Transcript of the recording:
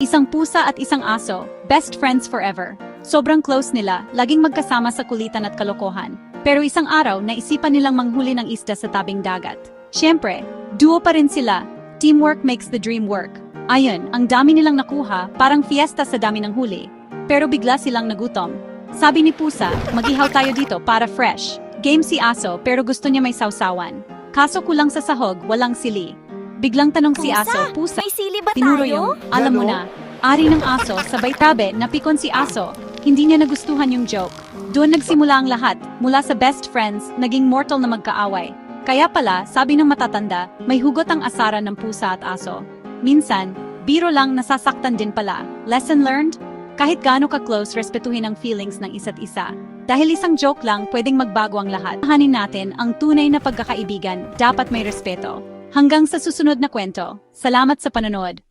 Isang pusa at isang aso, best friends forever. Sobrang close nila, laging magkasama sa kulitan at kalokohan. Pero isang araw, naisipan nilang manghuli ng isda sa tabing dagat. Siyempre, duo pa rin sila. Teamwork makes the dream work. Ayun, ang dami nilang nakuha, parang fiesta sa dami ng huli. Pero bigla silang nagutom. Sabi ni Pusa, magihaw tayo dito para fresh. Game si Aso pero gusto niya may sausawan. Kaso kulang sa sahog, walang sili. Biglang tanong si Pusa, Aso, Pusa, May sili ba Tinuro tayo? yung, alam mo na, ari ng aso, sabay tabi, napikon si aso. Hindi niya nagustuhan yung joke. Doon nagsimula ang lahat, mula sa best friends, naging mortal na magkaaway. Kaya pala, sabi ng matatanda, may hugot ang asaran ng pusa at aso. Minsan, biro lang nasasaktan din pala. Lesson learned? Kahit gaano ka-close, respetuhin ang feelings ng isa't isa. Dahil isang joke lang, pwedeng magbago ang lahat. Hanin natin ang tunay na pagkakaibigan, dapat may respeto. Hanggang sa susunod na kwento. Salamat sa panonood.